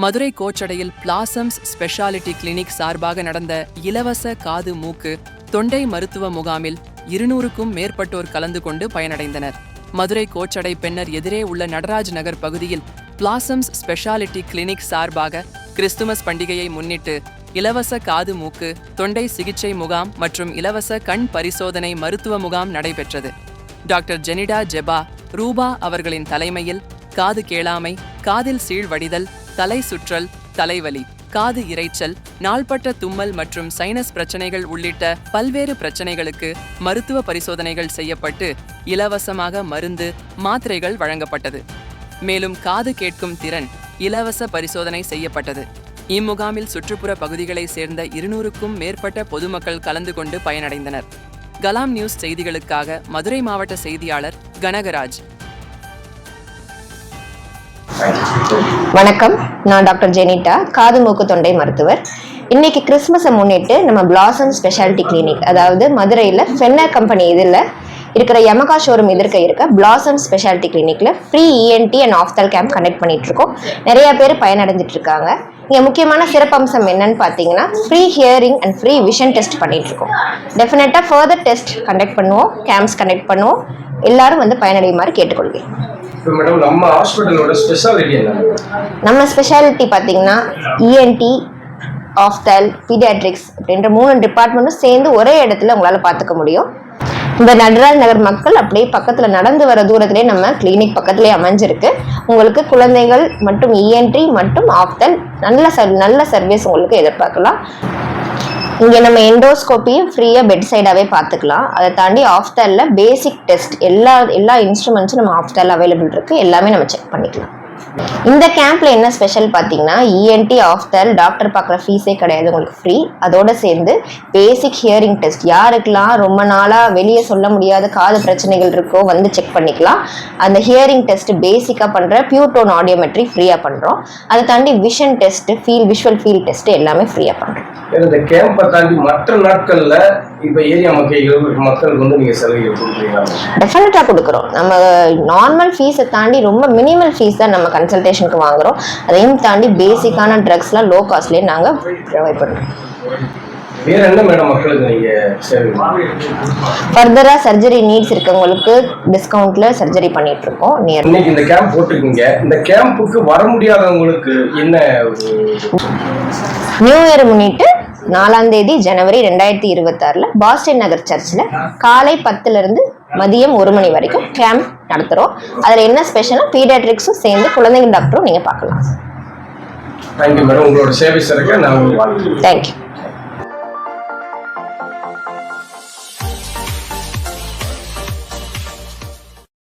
மதுரை கோச்சடையில் blossoms speciality clinic சார்பாக நடந்த இலவச காது மூக்கு தொண்டை மருத்துவ முகாமில் இருநூறுக்கும் மேற்பட்டோர் கலந்து கொண்டு பயனடைந்தனர். மதுரை கோச்சடை பெண்ணர் எதிரே உள்ள நடராஜ் நகர் பகுதியில் பிளாசம்ஸ் ஸ்பெஷாலிட்டி கிளினிக் சார்பாக கிறிஸ்துமஸ் பண்டிகையை முன்னிட்டு இலவச காது மூக்கு தொண்டை சிகிச்சை முகாம் மற்றும் இலவச கண் பரிசோதனை மருத்துவ முகாம் நடைபெற்றது. டாக்டர் ஜெனிடா ஜெபா ரூபா அவர்களின் தலைமையில் காது கேளாமை காதில் சீழ்வடிதல் தலை சுற்றல் தலைவலி காது இரைச்சல் நாள்பட்ட தும்மல் மற்றும் சைனஸ் பிரச்சனைகள் உள்ளிட்ட பல்வேறு பிரச்சனைகளுக்கு மருத்துவ பரிசோதனைகள் செய்யப்பட்டு இலவசமாக மருந்து மாத்திரைகள் வழங்கப்பட்டது. மேலும் காது கேட்கும் திறன் இலவச பரிசோதனை செய்யப்பட்டது. இம்முகாமில் சுற்றுப்புற பகுதிகளைச் சேர்ந்த இருநூறுக்கும் மேற்பட்ட பொதுமக்கள் கலந்து கொண்டு பயனடைந்தனர். கலாம் நியூஸ் செய்திகளுக்காக மதுரை மாவட்ட செய்தியாளர் கனகராஜ். வணக்கம். நான் டாக்டர் ஜெனிட்டா காது மூக்கு தொண்டை மருத்துவர். இன்னைக்கு கிறிஸ்மஸை முன்னிட்டு நம்ம பிளாசம் ஸ்பெஷாலிட்டி கிளினிக் அதாவது மதுரையில் ஃபென்னர் கம்பெனி இதில் இருக்கிற யமகா ஷோரூம் எதிர்க்க இருக்க பிளாசம் ஸ்பெஷாலிட்டி கிளினிக்கில் free ENT and ophthal camp conduct பண்ணிட்டு இருக்கோம் நிறைய பேர் பயனடைஞ்சிட்டு இருக்காங்க. இங்கே முக்கியமான சிறப்பம்சம் என்னன்னு பார்த்தீங்கன்னா free hearing and free vision test பண்ணிட்டு இருக்கோம் டெஃபினட்டாக ஃபர்தர் டெஸ்ட் கண்டக்ட் பண்ணுவோம் கேம்ப்ஸ் கண்டக்ட் பண்ணுவோம். எல்லாரும் வந்து பயனடையுமாறு மேடம் நம்ம ஸ்பெஷாலிட்டி பார்த்தீங்கன்னா E இஎன்டி ஆஃப்தல் பீடியாட்ரிக்ஸ் அப்படின்ற மூணு டிபார்ட்மெண்ட்டும் சேர்ந்து ஒரே இடத்துல உங்களால் பார்த்துக்க முடியும். இந்த நடராஜ் நகர் மக்கள் அப்படியே பக்கத்தில் நடந்து வர தூரத்திலே நம்ம கிளினிக் பக்கத்திலே அமைஞ்சிருக்கு. உங்களுக்கு குழந்தைகள் மற்றும் இஎன்டி மற்றும் ஆஃப்தல் நல்ல சர் நல்ல சர்வீஸ் உங்களுக்கு எதிர்பார்க்கலாம். இங்கே நம்ம எண்டோஸ்கோப்பியும் ஃப்ரீயாக பெட் சைடாகவே பார்த்துக்கலாம் அதை தாண்டி ஆஃப்தலில் பேசிக் டெஸ்ட் எல்லா எல்லா இன்ஸ்ட்ருமெண்ட்ஸும் நம்ம ஆஃப்தல் அவைலபிள் இருக்குது எல்லாமே நம்ம செக் பண்ணிக்கலாம். இந்த கேம்ப்ல என்ன ஸ்பெஷல் பார்த்தீங்கன்னா இஎன்டி ஆஃப்டர் டாக்டர் பார்க்குற ஃபீஸே கிடையாது உங்களுக்கு ஃப்ரீ அதோட சேர்ந்து பேசிக் ஹியரிங் டெஸ்ட் யாருக்கெல்லாம் ரொம்ப நாளாக வெளியே சொல்ல முடியாத காது பிரச்சனைகள் இருக்கோ வந்து செக் பண்ணிக்கலாம். அந்த ஹியரிங் டெஸ்ட் பேசிக்காக பண்ணுற பியூட்டோன் ஆடியோமெட்ரி ஃப்ரீயாக பண்ணுறோம் அதை தாண்டி vision test field visual field test எல்லாமே ஃப்ரீயாக பண்ணுறோம் இந்த கேம்பை தாண்டி மற்ற நாட்களில் இப்போ ஏரியா மக்கள் மக்களுக்கு வந்து நீங்க சலுகை கொடுக்குறீங்களா? டெஃபினட்டாக கொடுக்குறோம். நம்ம நார்மல் ஃபீஸை தாண்டி ரொம்ப மினிமல் ஃபீஸ் தான் நம்ம கன்சல்டேஷனுக்கு வாங்குறோம். அதையும் தாண்டி பேசிக்கான ட்ரக்ஸ்லாம் லோ காஸ்ட்லேயே நாங்கள் ப்ரொவைட் பண்ணுறோம் வேற என்ன மேடம் மக்களுக்கு நீங்க சேவை ஃபர்தராக சர்ஜரி நீட்ஸ் இருக்கவங்களுக்கு டிஸ்கவுண்ட்டில் சர்ஜரி பண்ணிட்டு இருக்கோம் நியர் இன்னைக்கு இந்த கேம்ப் போட்டிருக்கீங்க. இந்த கேம்புக்கு வர முடியாதவங்களுக்கு என்ன ஒரு நியூ இயர் முன்னிட்டு நாலாம் தேதி ஜனவரி ரெண்டாயிரத்தி இருபத்தாறில் பாஸ்டன் நகர் சர்ச்சில் காலை பத்துலேருந்து மதியம் ஒரு மணி வரைக்கும் கேம்ப் நடத்துகிறோம் அதில் என்ன ஸ்பெஷலாக பீடியாட்ரிக்ஸும் சேர்ந்து குழந்தைங்க டாக்டரும் நீங்கள் பார்க்கலாம். தேங்க்யூ மேடம் உங்களோட சேவை சிறக்க நான் தேங்க்யூ